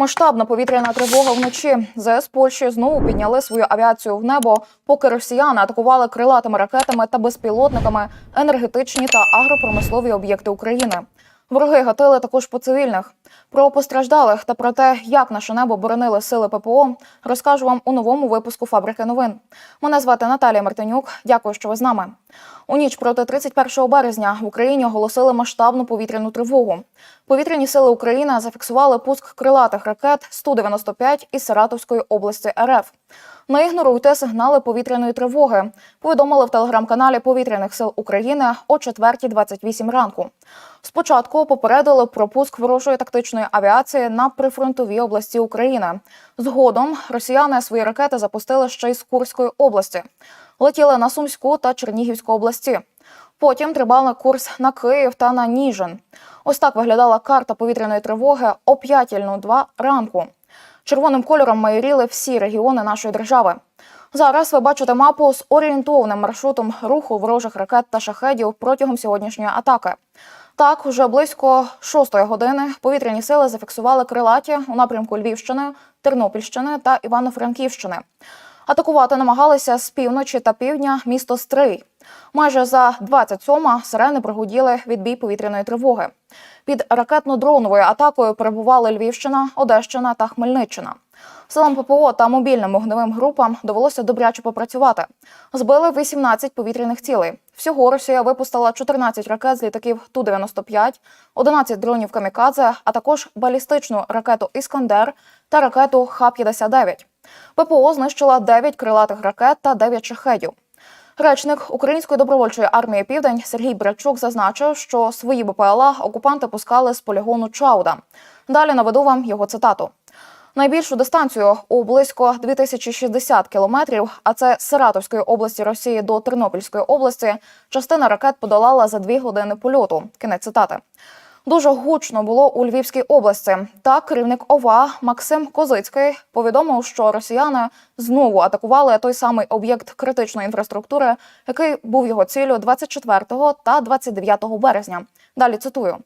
Масштабна повітряна тривога вночі. ЗС Польщі знову підняли свою авіацію в небо, поки росіяни атакували крилатими ракетами та безпілотниками енергетичні та агропромислові об'єкти України. Вороги гатили також по цивільних. Про постраждалих та про те, як наше небо боронили сили ППО, розкажу вам у новому випуску Фабрики новин. Мене звати Наталія Мартинюк. Дякую, що ви з нами. У ніч проти 31 березня в Україні оголосили масштабну повітряну тривогу. Повітряні сили України зафіксували пуск крилатих ракет 195 із Саратовської області РФ. Не ігноруйте сигнали повітряної тривоги. Повідомили в телеграм-каналі Повітряних сил України о 4.28 ранку. Спочатку попередили про пуск ворожої тактичної авіації на прифронтові області України. Згодом росіяни свої ракети запустили ще й з Курської області. Летіли на Сумську та Чернігівську області. Потім тривали курс на Київ та на Ніжин. Ось так виглядала карта повітряної тривоги о 5.02 ранку. Червоним кольором майоріли всі регіони нашої держави. Зараз ви бачите мапу з орієнтовним маршрутом руху ворожих ракет та шахедів протягом сьогоднішньої атаки. Так, уже близько шостої години повітряні сили зафіксували крилаті у напрямку Львівщини, Тернопільщини та Івано-Франківщини. Атакувати намагалися з півночі та півдня місто Стрий. Майже за 27 сирени прогуділи відбій повітряної тривоги. Під ракетно-дроновою атакою перебували Львівщина, Одещина та Хмельниччина. Силам ППО та мобільним вогневим групам довелося добряче попрацювати. Збили 18 повітряних цілей. Всього Росія випустила 14 ракет з літаків Ту-95, 11 дронів «Камікадзе», а також балістичну ракету «Іскандер» та ракету Х-59. ППО знищила 9 крилатих ракет та 9 шахедів. Речник Української добровольчої армії Південь Сергій Брачук зазначив, що свої БПЛА окупанти пускали з полігону Чауда. Далі наведу вам його цитату. Найбільшу дистанцію у близько 2060 кілометрів, а це з Саратовської області Росії до Тернопільської області. Частина ракет подолала за дві години польоту. Кінець цитати. Дуже гучно було у Львівській області. Так, керівник ОВА Максим Козицький повідомив, що росіяни знову атакували той самий об'єкт критичної інфраструктури, який був його ціллю 24 та 29 березня. Далі цитую.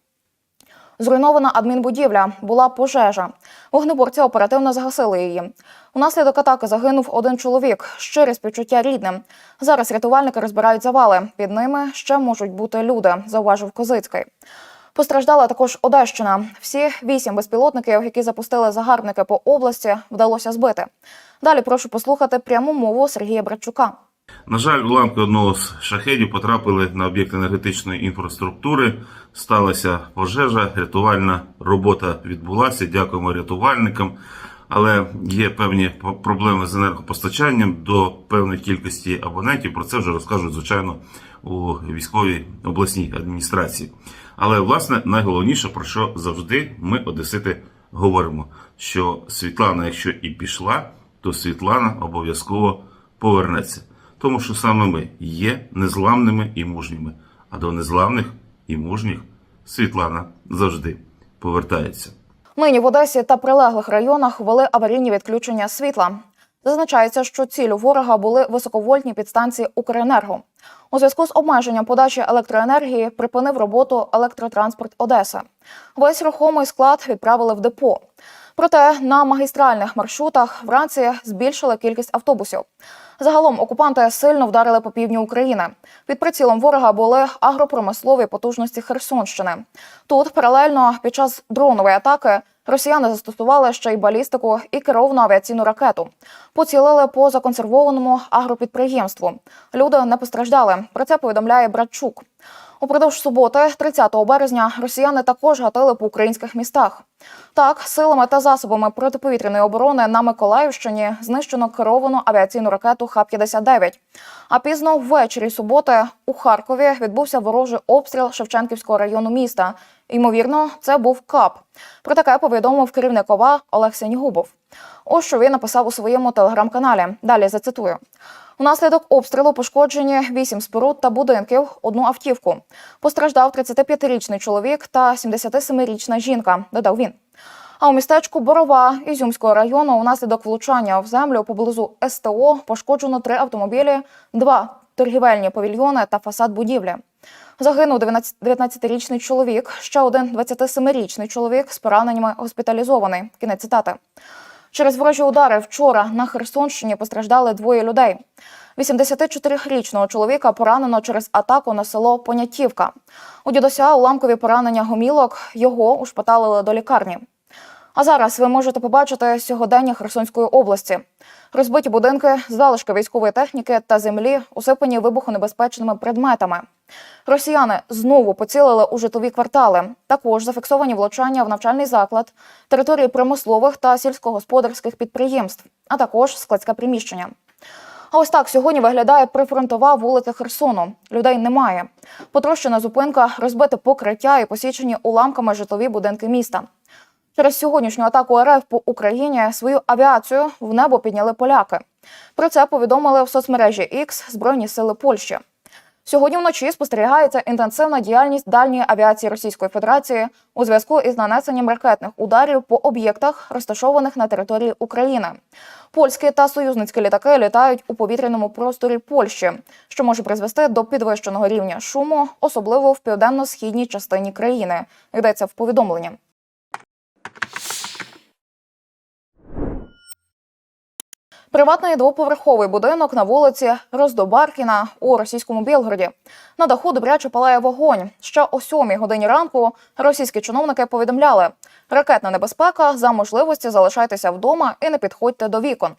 Зруйнована адмінбудівля, була пожежа. Вогнеборці оперативно загасили її. Унаслідок атаки загинув один чоловік. Щире співчуття рідним. Зараз рятувальники розбирають завали. Під ними ще можуть бути люди, зауважив Козицький. Постраждала також Одещина. Всі вісім безпілотників, які запустили загарбники по області, вдалося збити. Далі прошу послухати пряму мову Сергія Братчука. На жаль, уламки одного з шахедів потрапили на об'єкт енергетичної інфраструктури. Сталася пожежа, рятувальна робота відбулася. Дякуємо рятувальникам. Але є певні проблеми з енергопостачанням до певної кількості абонентів. Про це вже розкажуть, звичайно, у військовій обласній адміністрації. Але власне найголовніше, про що завжди ми, одесити, говоримо: що Світлана, якщо і пішла, то Світлана обов'язково повернеться. Тому що саме ми є незламними і мужніми, а до незламних і мужніх Світлана завжди повертається. Нині в Одесі та прилеглих районах ввели аварійні відключення світла. Зазначається, що цілю ворога були високовольтні підстанції Укренерго. У зв'язку з обмеженням подачі електроенергії припинив роботу електротранспорт Одеси. Весь рухомий склад відправили в депо. Проте на магістральних маршрутах вранці збільшили кількість автобусів. Загалом окупанти сильно вдарили по півдню України. Під прицілом ворога були агропромислові потужності Херсонщини. Тут паралельно під час дронової атаки росіяни застосували ще й балістику і керовну авіаційну ракету. Поцілили по законсервованому агропідприємству. Люди не постраждали. Про це повідомляє Братчук. Упродовж суботи, 30 березня, росіяни також гатили по українських містах. Так, силами та засобами протиповітряної оборони на Миколаївщині знищено керовану авіаційну ракету Х-59. А пізно ввечері суботи у Харкові відбувся ворожий обстріл Шевченківського району міста. Ймовірно, це був КАП. Про таке повідомив керівник ОВА Олег Сенігубов. Ось що він написав у своєму телеграм-каналі. Далі зацитую. Унаслідок обстрілу пошкоджені вісім споруд та будинків, одну автівку. Постраждав 35-річний чоловік та 77-річна жінка, додав він. А у містечку Борова Ізюмського району унаслідок влучання в землю поблизу СТО пошкоджено три автомобілі, два торгівельні павільйони та фасад будівлі. Загинув 19 19-річний чоловік. Ще один 27-річний чоловік з пораненнями госпіталізований. Кінець цитати. Через ворожі удари вчора на Херсонщині постраждали двоє людей. 84-річного чоловіка поранено через атаку на село Понятівка. У дідуся уламкові поранення гомілок його ушпиталили до лікарні. А зараз ви можете побачити сьогодення Херсонської області. Розбиті будинки, залишки військової техніки та землі усипані вибухонебезпечними предметами. Росіяни знову поцілили у житлові квартали. Також зафіксовані влучання в навчальний заклад, території промислових та сільськогосподарських підприємств, а також складське приміщення. А ось так сьогодні виглядає прифронтова вулиця Херсону. Людей немає. Потрощена зупинка, розбите покриття і посічені уламками житлові будинки міста. Через сьогоднішню атаку РФ по Україні свою авіацію в небо підняли поляки. Про це повідомили в соцмережі X Збройні сили Польщі. Сьогодні вночі спостерігається інтенсивна діяльність дальньої авіації Російської Федерації у зв'язку із нанесенням ракетних ударів по об'єктах, розташованих на території України. Польські та союзницькі літаки літають у повітряному просторі Польщі, що може призвести до підвищеного рівня шуму, особливо в південно-східній частині країни. Йдеться в повідомленні. Приватний двоповерховий будинок на вулиці Роздобаркіна у російському Білгороді. На даху добряче палає вогонь. Ще о сьомій годині ранку російські чиновники повідомляли: ракетна небезпека за можливості залишайтеся вдома і не підходьте до вікон.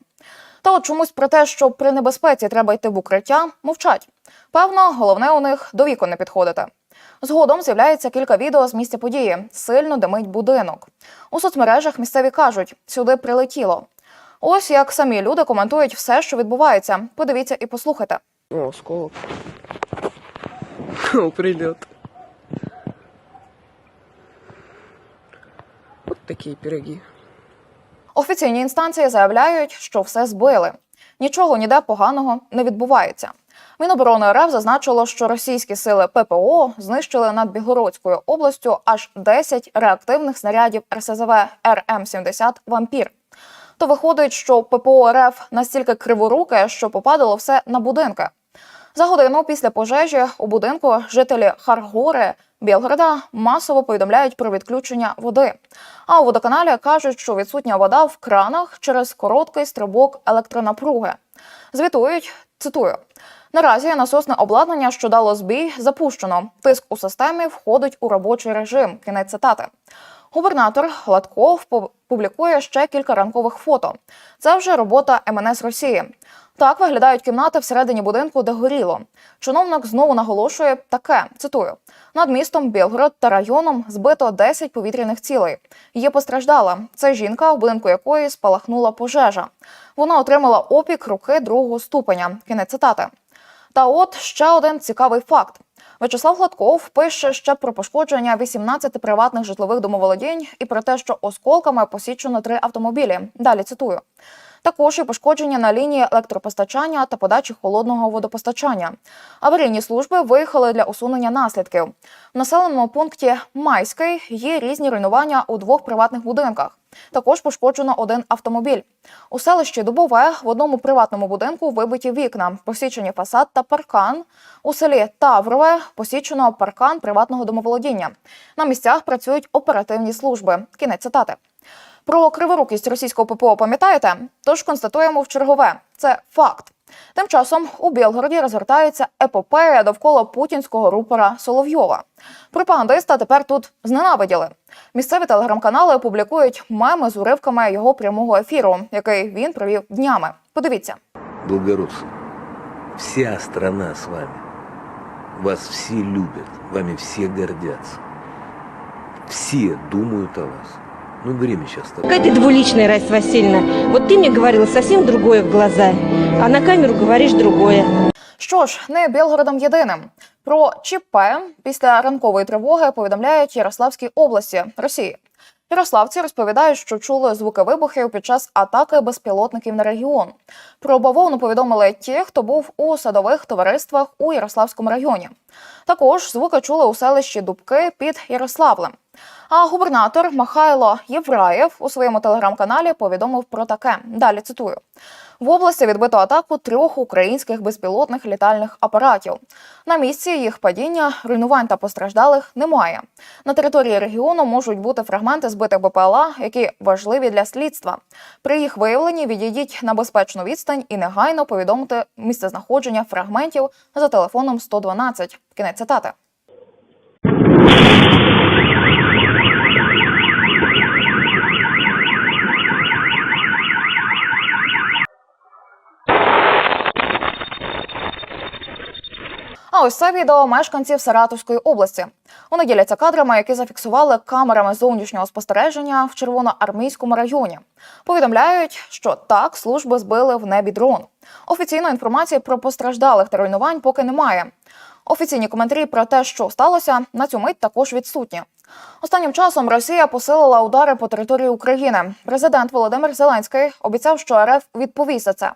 Та от чомусь про те, що при небезпеці треба йти в укриття, мовчать. Певно, головне у них до вікон не підходити. Згодом з'являється кілька відео з місця події. Сильно димить будинок. У соцмережах місцеві кажуть, сюди прилетіло. Ось як самі люди коментують все, що відбувається. Подивіться і послухайте. О, осколок. О, прилет. Вот такие пироги. Офіційні інстанції заявляють, що все збили. Нічого ніде поганого не відбувається. Міноборони РФ зазначило, що російські сили ППО знищили над Білгородською областю аж 10 реактивних снарядів РСЗВ РМ-70 Вампір. То виходить, що ППО РФ настільки криворуке, що попадало все на будинки. За годину після пожежі у будинку жителі Харгори Білгорода масово повідомляють про відключення води. А у водоканалі кажуть, що відсутня вода в кранах через короткий стрибок електронапруги. Звітують, цитую. Наразі насосне обладнання, що дало збій, запущено. Тиск у системі входить у робочий режим. Кінець цитати. Губернатор Гладков пу- публікує ще кілька ранкових фото. Це вже робота МНС Росії. Так виглядають кімнати всередині будинку, де горіло. Чиновник знову наголошує таке: цитую: над містом Білгород та районом збито 10 повітряних цілей. Є постраждала. Це жінка, в будинку якої спалахнула пожежа. Вона отримала опік руки другого ступеня. Кінець цитати. Та от ще один цікавий факт. В'ячеслав Гладков пише ще про пошкодження 18 приватних житлових домоволодінь і про те, що осколками посічено три автомобілі. Далі цитую. Також і пошкодження на лінії електропостачання та подачі холодного водопостачання. Аварійні служби виїхали для усунення наслідків. В населеному пункті Майський є різні руйнування у двох приватних будинках. Також пошкоджено один автомобіль. У селищі Дубове в одному приватному будинку вибиті вікна, посічені фасад та паркан. У селі Таврове посічено паркан приватного домоволодіння. На місцях працюють оперативні служби. Кінець цитати. Про криворукість російського ППО пам'ятаєте? Тож констатуємо в чергове. Це факт. Тим часом у Білгороді розгортається епопея довкола путінського рупора Соловйова. Пропагандиста тепер тут зненавиділи. Місцеві телеграм-канали публікують меми з уривками його прямого ефіру, який він провів днями. Подивіться. Белгородцы, вся страна с вами. Вас все любят, вами все гордятся. Все думают о вас. Ну, время сейчас. Какая ты двуличная, Раиса Васильевна. Вот ты мне говорила совсем другое в глаза, а на камеру говоришь другое. Що ж, не Білгородом єдиним. Про ЧП після ранкової тривоги повідомляють Ярославській області Росії. Ярославці розповідають, що чули звуки вибухів під час атаки безпілотників на регіон. Про бавовну повідомили ті, хто був у садових товариствах у Ярославському районі. Також звуки чули у селищі Дубки під Ярославлем. А губернатор Михайло Євраєв у своєму телеграм-каналі повідомив про таке. Далі цитую: в області відбито атаку трьох українських безпілотних літальних апаратів. На місці їх падіння, руйнувань та постраждалих немає. На території регіону можуть бути фрагменти збитих БПЛА, які важливі для слідства. При їх виявленні відійдіть на безпечну відстань і негайно повідомити місцезнаходження фрагментів за телефоном 112. Кінець цитати. А ось це відео мешканців Саратовської області. Вони діляться кадрами, які зафіксували камерами зовнішнього спостереження в червоноармійському районі. Повідомляють, що так служби збили в небі дрон. Офіційної інформації про постраждалих та руйнувань поки немає. Офіційні коментарі про те, що сталося, на цю мить також відсутні. Останнім часом Росія посилила удари по території України. Президент Володимир Зеленський обіцяв, що РФ відповість за це.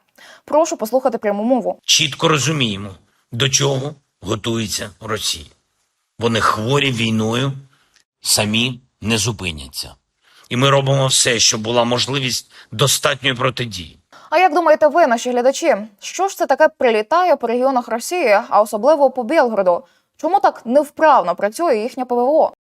Прошу послухати пряму мову. чітко розуміємо, до чого готується Росія. Вони хворі війною, самі не зупиняться. І ми робимо все, щоб була можливість достатньої протидії. А як думаєте ви, наші глядачі, що ж це таке прилітає по регіонах Росії, а особливо по Білгороду? Чому так невправно працює їхнє ПВО?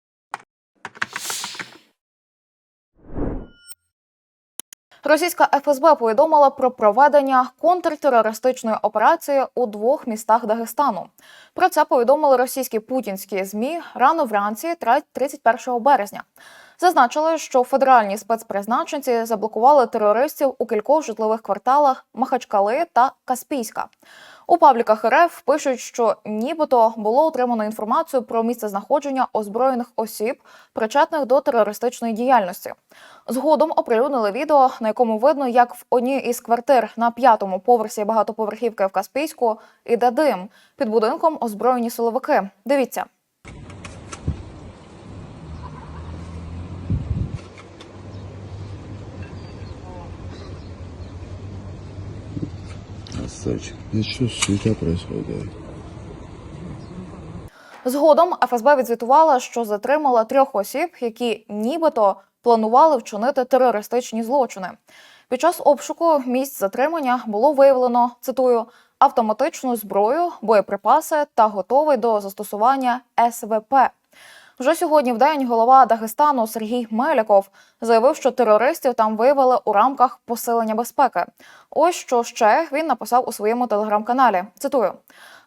Російська ФСБ повідомила про проведення контртерористичної операції у двох містах Дагестану. Про це повідомили російські путінські змі рано вранці, тра- 31 березня. Зазначили, що федеральні спецпризначенці заблокували терористів у кількох житлових кварталах Махачкали та Каспійська. У пабліках РФ пишуть, що нібито було отримано інформацію про місце знаходження озброєних осіб, причетних до терористичної діяльності. Згодом оприлюднили відео, на якому видно, як в одній із квартир на п'ятому поверсі багатоповерхівки в Каспійську іде дим. Під будинком озброєні силовики. Дивіться. Красавчик. Ну что, суета происходит? Згодом ФСБ відзвітувала, що затримала трьох осіб, які нібито планували вчинити терористичні злочини. Під час обшуку місць затримання було виявлено цитую автоматичну зброю, боєприпаси та готовий до застосування СВП. Вже сьогодні в день голова Дагестану Сергій Меляков заявив, що терористів там виявили у рамках посилення безпеки. Ось що ще він написав у своєму телеграм-каналі. Цитую: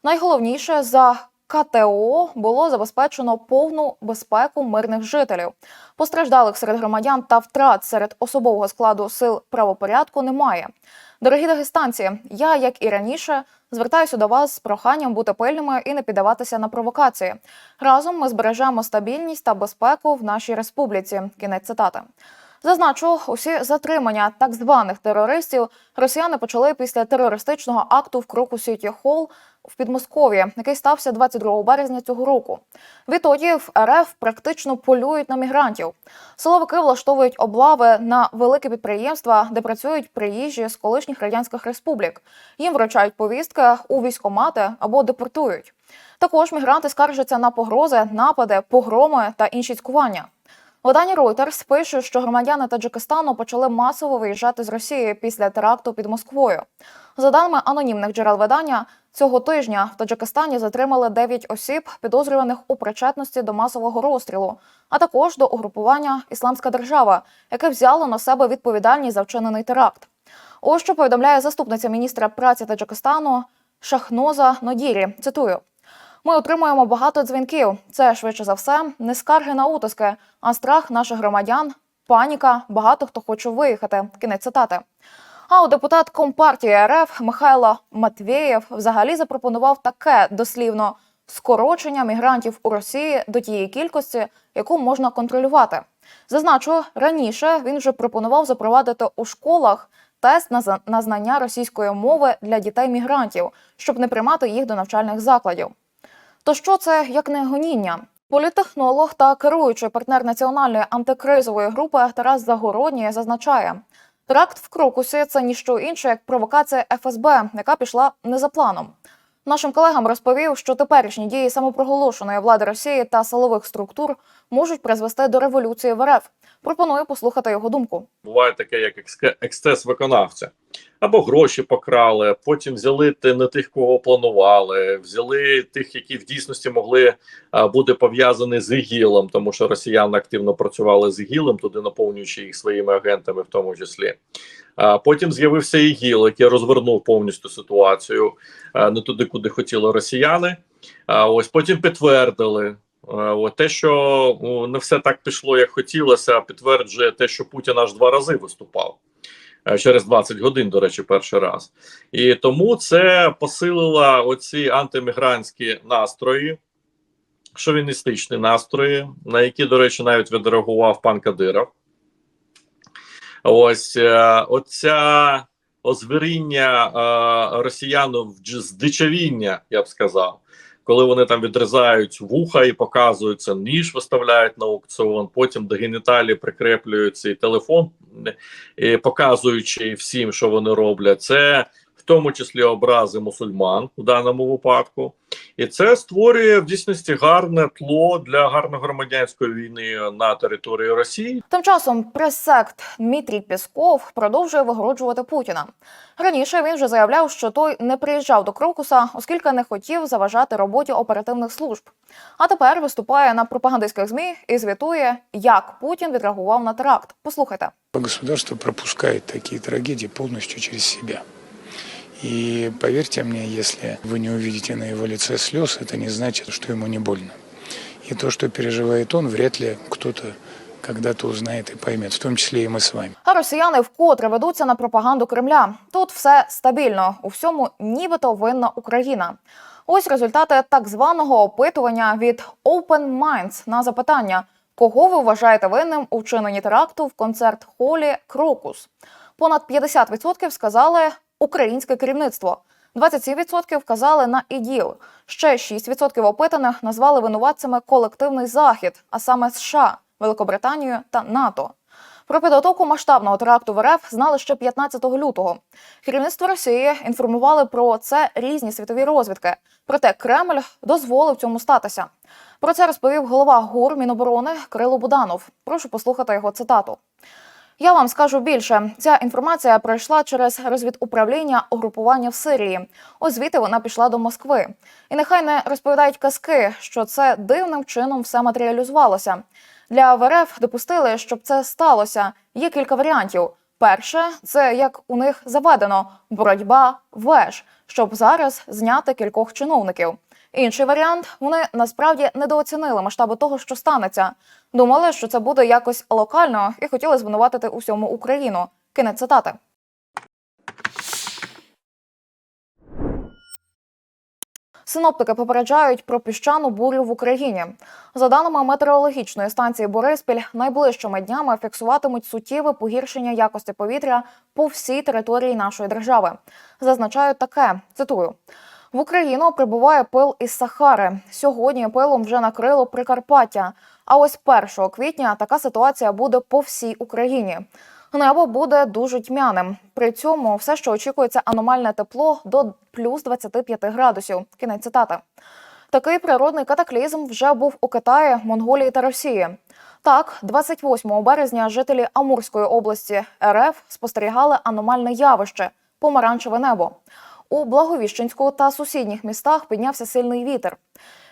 найголовніше за КТО було забезпечено повну безпеку мирних жителів. Постраждалих серед громадян та втрат серед особового складу сил правопорядку немає. Дорогі дагестанці, я, як і раніше, звертаюся до вас з проханням бути пильними і не піддаватися на провокації. Разом ми збережемо стабільність та безпеку в нашій республіці. Кінець цитати. Зазначу, усі затримання так званих терористів росіяни почали після терористичного акту в кроку Сіті Холл в Підмосков'ї, який стався 22 березня цього року. Відтоді в РФ практично полюють на мігрантів. Силовики влаштовують облави на великі підприємства, де працюють приїжджі з колишніх радянських республік. Їм вручають повістки у військомати або депортують. Також мігранти скаржаться на погрози, напади, погроми та інші цькування. Видання Reuters пише, що громадяни Таджикистану почали масово виїжджати з Росії після теракту під Москвою. За даними анонімних джерел видання, цього тижня в Таджикистані затримали 9 осіб, підозрюваних у причетності до масового розстрілу, а також до угрупування Ісламська держава, яке взяло на себе відповідальність за вчинений теракт. Ось що повідомляє заступниця міністра праці Таджикистану Шахноза Нодірі. Цитую. Ми отримуємо багато дзвінків. Це швидше за все не скарги на утиски, а страх наших громадян, паніка. Багато хто хоче виїхати. Кінець цитати. А от депутат Компартії РФ Михайло Матвєєв взагалі запропонував таке дослівно скорочення мігрантів у Росії до тієї кількості, яку можна контролювати. Зазначу, раніше він вже пропонував запровадити у школах тест на, знання російської мови для дітей-мігрантів, щоб не приймати їх до навчальних закладів. То що це як не гоніння? Політтехнолог та керуючий партнер національної антикризової групи Тарас Загородній зазначає, теракт в Крокусі це ніщо інше як провокація ФСБ, яка пішла не за планом. Нашим колегам розповів, що теперішні дії самопроголошеної влади Росії та силових структур можуть призвести до революції в РФ. Пропоную послухати його думку. буває таке, як екстес виконавця. Або гроші покрали, потім взяли не тих, кого планували, взяли тих, які в дійсності могли бути пов'язані з ІГІЛом, тому що росіяни активно працювали з ІГІЛом, туди наповнюючи їх своїми агентами, в тому числі. А потім з'явився ІГІЛ, який розвернув повністю ситуацію не туди, куди хотіли росіяни. А ось потім підтвердили. От те, що не все так пішло, як хотілося, підтверджує те, що Путін аж два рази виступав через 20 годин, до речі, перший раз. І тому це посилило оці антимігрантські настрої, шовіністичні настрої, на які, до речі, навіть відреагував пан Кадиров. Ось е, оця озвіріння е, росіян в здичавіння, я б сказав коли вони там відрізають вуха і показують це, ніж виставляють на аукціон, потім до геніталії прикреплюють цей телефон, показуючи всім, що вони роблять, це тому числі образи мусульман у даному випадку, і це створює в дійсності гарне тло для гарної громадянської війни на території Росії. Тим часом прес-сект Дмитрій Пісков продовжує вигороджувати Путіна. Раніше він вже заявляв, що той не приїжджав до Крокуса, оскільки не хотів заважати роботі оперативних служб. А тепер виступає на пропагандистських змі і звітує, як Путін відреагував на теракт. Послухайте. Государство пропускает такие трагедии полностью через себя. И поверьте мне, если вы не увидите на его лице слез, это не значит, что ему не больно. И то, что переживает он, вряд ли кто-то когда-то узнает и поймет, в том числе и мы с вами. А росіяни вкотре ведуться на пропаганду Кремля. Тут все стабільно, у всьому нібито винна Україна. Ось результати так званого опитування від Open Minds на запитання, кого ви вважаєте винним у вчиненні теракту в концерт холі Крокус. Понад 50% сказали українське керівництво. 27% вказали на іділ. Ще 6% опитаних назвали винуватцями колективний захід, а саме США, Великобританію та НАТО. Про підготовку масштабного теракту в РФ знали ще 15 лютого. Керівництво Росії інформували про це різні світові розвідки. Проте Кремль дозволив цьому статися. Про це розповів голова ГУР Міноборони Кирило Буданов. Прошу послухати його цитату. Я вам скажу більше. Ця інформація пройшла через розвідуправління угрупування в Сирії. Ось звідти вона пішла до Москви. І нехай не розповідають казки, що це дивним чином все матеріалізувалося. Для ВРФ допустили, щоб це сталося. Є кілька варіантів. Перше, це як у них заведено боротьба веж, щоб зараз зняти кількох чиновників. Інший варіант вони насправді недооцінили масштаби того, що станеться. Думали, що це буде якось локально, і хотіли звинуватити усьому Україну. Кінець цитати. Синоптики попереджають про піщану бурю в Україні. За даними метеорологічної станції Бориспіль, найближчими днями фіксуватимуть суттєве погіршення якості повітря по всій території нашої держави. Зазначають таке: цитую. В Україну прибуває пил із Сахари. Сьогодні пилом вже накрило Прикарпаття. А ось 1 квітня така ситуація буде по всій Україні. Небо буде дуже тьмяним. При цьому все, що очікується, аномальне тепло до плюс 25 градусів. Кінець цитати. Такий природний катаклізм вже був у Китаї, Монголії та Росії. Так, 28 березня жителі Амурської області РФ спостерігали аномальне явище помаранчеве небо. У Благовіщенську та сусідніх містах піднявся сильний вітер.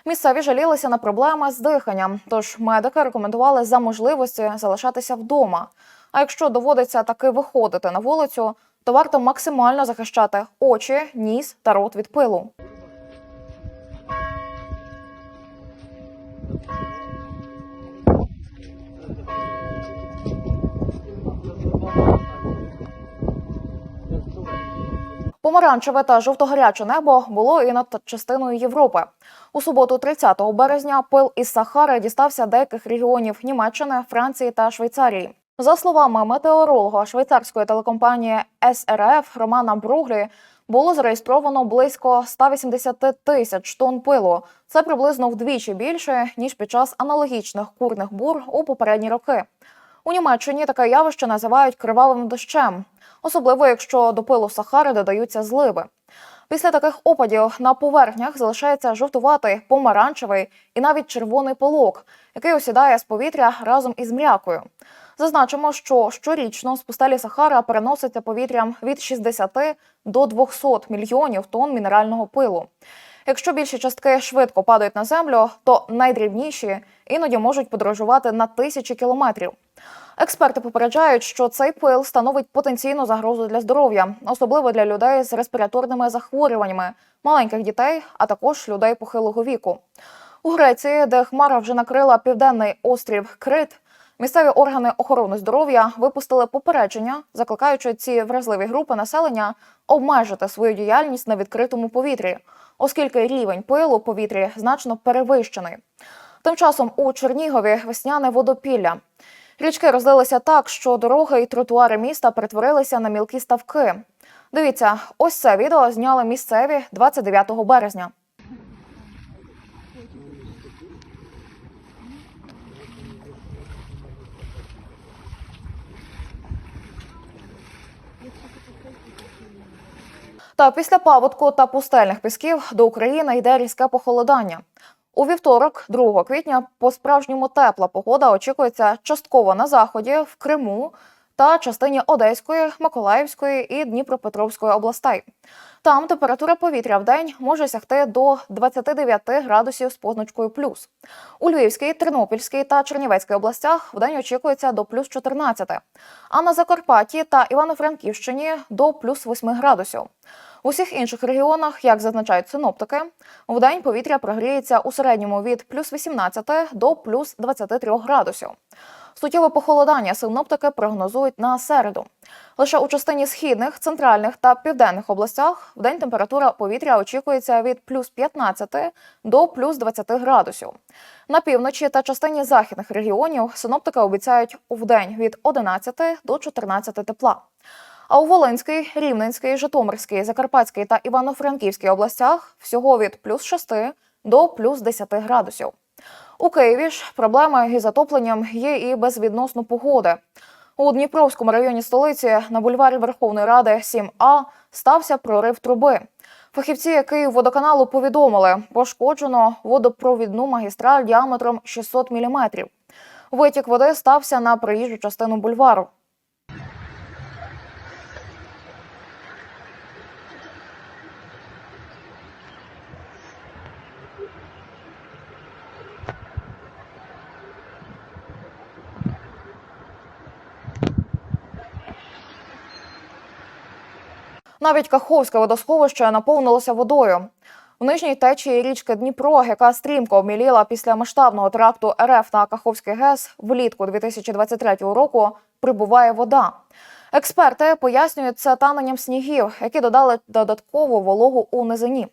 Місцеві жалілися на проблеми з диханням, тож медики рекомендували за можливості залишатися вдома. А якщо доводиться таки виходити на вулицю, то варто максимально захищати очі, ніс та рот від пилу. Помаранчеве та жовто-гаряче небо було і над частиною Європи. У суботу, 30 березня, пил із Сахари дістався деяких регіонів Німеччини, Франції та Швейцарії. За словами метеоролога швейцарської телекомпанії СРФ Романа Бруглі, було зареєстровано близько 180 тисяч тонн пилу. Це приблизно вдвічі більше ніж під час аналогічних курних бур у попередні роки. У Німеччині таке явище називають кривавим дощем, особливо якщо до пилу Сахари додаються зливи. Після таких опадів на поверхнях залишається жовтуватий, помаранчевий і навіть червоний полок, який осідає з повітря разом із мрякою. Зазначимо, що щорічно з пустелі Сахара переноситься повітрям від 60 до 200 мільйонів тонн мінерального пилу. Якщо більші частки швидко падають на землю, то найдрібніші іноді можуть подорожувати на тисячі кілометрів. Експерти попереджають, що цей пил становить потенційну загрозу для здоров'я, особливо для людей з респіраторними захворюваннями, маленьких дітей, а також людей похилого віку. У Греції, де хмара вже накрила південний острів Крит, місцеві органи охорони здоров'я випустили попередження, закликаючи ці вразливі групи населення обмежити свою діяльність на відкритому повітрі, оскільки рівень пилу у повітрі значно перевищений. Тим часом у Чернігові весняне водопілля. Річки розлилися так, що дороги і тротуари міста перетворилися на мілкі ставки. Дивіться, ось це відео зняли місцеві 29 березня. Та після паводку та пустельних пісків до України йде різке похолодання. У вівторок, 2 квітня, по справжньому тепла погода очікується частково на заході, в Криму та частині Одеської, Миколаївської і Дніпропетровської областей. Там температура повітря в день може сягти до 29 градусів з позначкою плюс. У Львівській, Тернопільській та Чернівецькій областях в день очікується до плюс 14, а на Закарпатті та Івано-Франківщині до плюс 8 градусів. У всіх інших регіонах, як зазначають синоптики, в день повітря прогріється у середньому від плюс 18 до плюс 23 градусів. Суттєве похолодання синоптики прогнозують на середу. Лише у частині східних, центральних та південних областях в день температура повітря очікується від плюс 15 до плюс 20 градусів. На півночі та частині західних регіонів синоптики обіцяють в день від 11 до 14 тепла. А у Волинській, Рівненській, Житомирській, Закарпатській та Івано-Франківській областях всього від плюс 6 до плюс 10 градусів. У Києві ж проблеми із затопленням є і безвідносно погоди. У Дніпровському районі столиці на бульварі Верховної Ради 7А стався прорив труби. Фахівці Київводоканалу повідомили, пошкоджено водопровідну магістраль діаметром 600 мм. Витік води стався на проїжджу частину бульвару. Навіть Каховське водосховище наповнилося водою. У нижній течії річки Дніпро, яка стрімко обміліла після масштабного теракту РФ на Каховський ГЕС влітку 2023 року, прибуває вода. Експерти пояснюють це таненням снігів, які додали додаткову вологу у низині.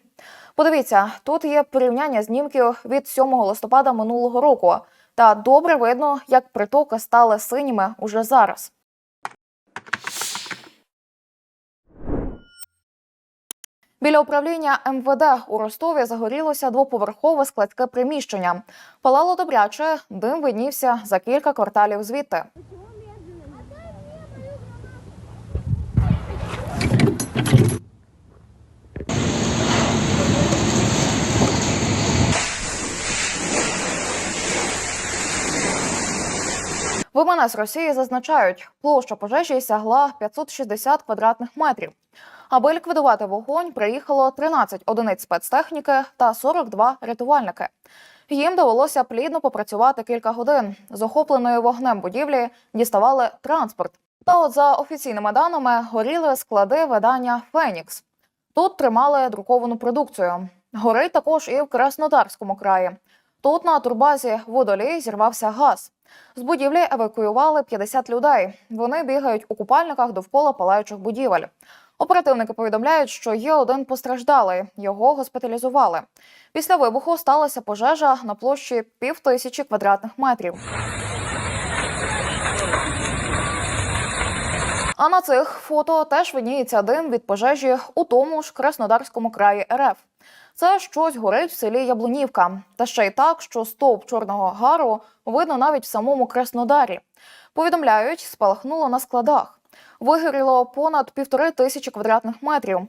Подивіться, тут є порівняння знімків від 7 листопада минулого року. Та добре видно, як притоки стали синіми уже зараз. Біля управління МВД у Ростові загорілося двоповерхове складське приміщення. Палало добряче, дим виднівся за кілька кварталів звідти. В МНС Росії зазначають, площа пожежі сягла 560 квадратних метрів. Аби ліквідувати вогонь, приїхало 13 одиниць спецтехніки та 42 рятувальники. Їм довелося плідно попрацювати кілька годин. З охопленої вогнем будівлі діставали транспорт. Та от за офіційними даними горіли склади видання Фенікс. Тут тримали друковану продукцію. Горить також і в Краснодарському краї. Тут на турбазі водолій зірвався газ. З будівлі евакуювали 50 людей. Вони бігають у купальниках довкола палаючих будівель. Оперативники повідомляють, що є один постраждалий. Його госпіталізували. Після вибуху сталася пожежа на площі півтисячі квадратних метрів. А на цих фото теж видніється дим від пожежі у тому ж Краснодарському краї РФ. Це щось горить в селі Яблунівка. Та ще й так, що стовп чорного гару видно навіть в самому Краснодарі. Повідомляють, спалахнуло на складах. Вигоріло понад півтори тисячі квадратних метрів.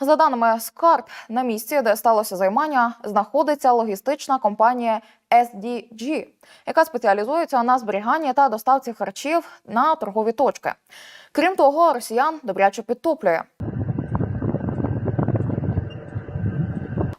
За даними СКАРП, на місці, де сталося займання, знаходиться логістична компанія SDG, яка спеціалізується на зберіганні та доставці харчів на торгові точки. Крім того, росіян добряче підтоплює.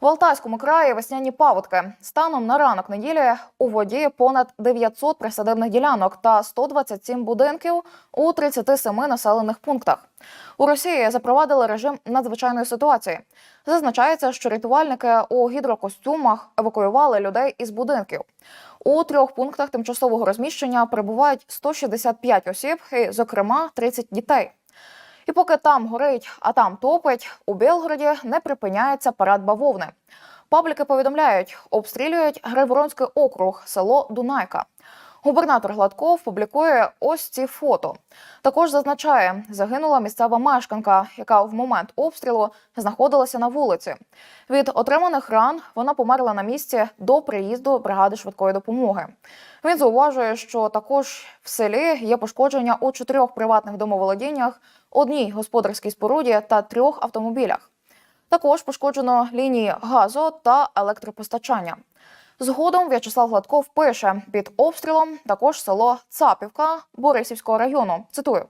Алтайському краї весняні паводки. Станом на ранок неділі у воді понад 900 присадибних ділянок та 127 будинків у 37 населених пунктах. У Росії запровадили режим надзвичайної ситуації. Зазначається, що рятувальники у гідрокостюмах евакуювали людей із будинків. У трьох пунктах тимчасового розміщення перебувають 165 осіб, і, зокрема, 30 дітей. І поки там горить, а там топить, у Білгороді не припиняється парад бавовни. Пабліки повідомляють, обстрілюють Грайворонський округ, село Дунайка. Губернатор Гладков публікує ось ці фото. Також зазначає, загинула місцева мешканка, яка в момент обстрілу знаходилася на вулиці. Від отриманих ран вона померла на місці до приїзду бригади швидкої допомоги. Він зауважує, що також в селі є пошкодження у чотирьох приватних домоволодіннях, одній господарській споруді та трьох автомобілях. Також пошкоджено лінії газу та електропостачання. Згодом В'ячеслав Гладков пише під обстрілом також село Цапівка Борисівського району. Цитую.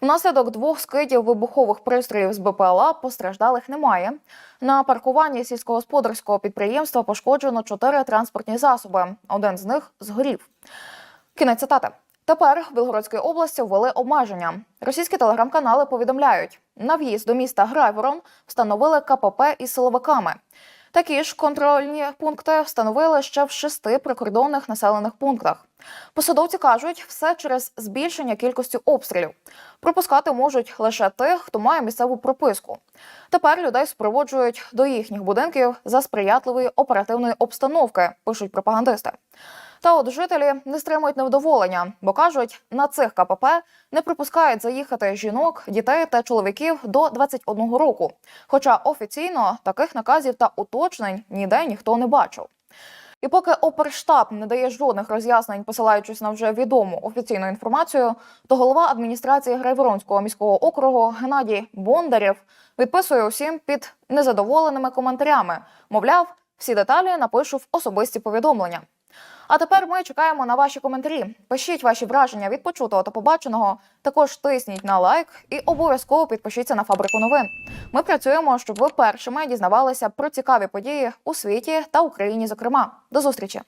Внаслідок двох скидів вибухових пристроїв з БПЛА постраждалих немає. На паркуванні сільськогосподарського підприємства пошкоджено чотири транспортні засоби. Один з них згорів. Кінець цитати. Тепер в Білгородській області ввели обмеження. Російські телеграм-канали повідомляють, на в'їзд до міста Грайворон встановили КПП із силовиками. Такі ж контрольні пункти встановили ще в шести прикордонних населених пунктах. Посадовці кажуть, все через збільшення кількості обстрілів. Пропускати можуть лише тих, хто має місцеву прописку. Тепер людей супроводжують до їхніх будинків за сприятливої оперативної обстановки, пишуть пропагандисти. Та от жителі не стримують невдоволення, бо кажуть, на цих КПП не припускають заїхати жінок, дітей та чоловіків до 21 року. Хоча офіційно таких наказів та уточнень ніде ніхто не бачив. І поки оперштаб не дає жодних роз'яснень, посилаючись на вже відому офіційну інформацію, то голова адміністрації Грайворонського міського округу Геннадій Бондарєв відписує усім під незадоволеними коментарями. Мовляв, всі деталі напишу в особисті повідомлення. А тепер ми чекаємо на ваші коментарі. Пишіть ваші враження від почутого та побаченого. Також тисніть на лайк і обов'язково підпишіться на фабрику новин. Ми працюємо, щоб ви першими дізнавалися про цікаві події у світі та Україні. Зокрема, до зустрічі.